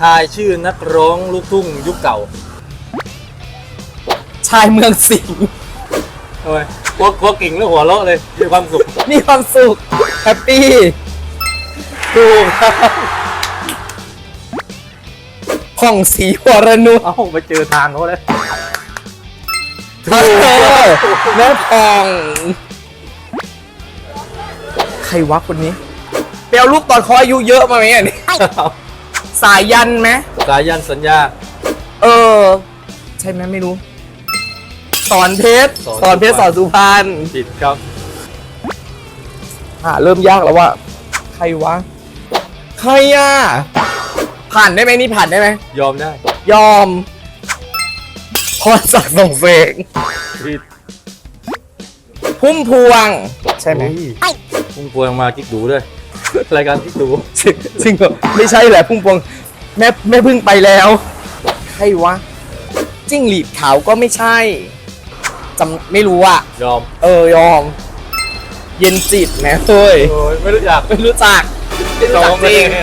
ทายชื่อนักร้องลูกทุ่งยุคเก่าชายเมืองสิงห์ทำไมกลัวกลัวกิ่งแล้วหัวเราะเลยมีความสุขมีความสุขแฮปปี้ถูกผ่องสีวรนุชเอ้าไปเจอทางเขาเลยเออแม่ผ่อง ใครวะคนนี้ไปเอารูปตอนเขาอายุเยอะมาไหมอะนี่ สายยันไหมสายันสัญญา เออ ใช่ไหมไม่รู้ สอนเพชรสอนสอนเพชรสอนสุพรรณผิดครับ อะเริ่มยากแล้วว่าใครวะ ใครอะ ผ่านได้ไหมนี่ผ่านได้ไหมยอมได้ยอมพรศักดิ์ส่งเสงผิดพุ่มพวง ใช่ไหมอุ้ยพุ่งพวงมากิ๊กดูด้วย รายการกิ๊กดูจริงจริงเหรอไม่ใช่แหละพุ่มพวงแม่แม่พึ่งไปแล้วใครวะจิ้งหรีดขาวก็ไม่ใช่จำไม่รู้อะยอมเออยอม เย็นจิตนะเฮ้ย โอ้ยไม่รู้อยากไม่รู้จักไม่รู้จักจริงไม่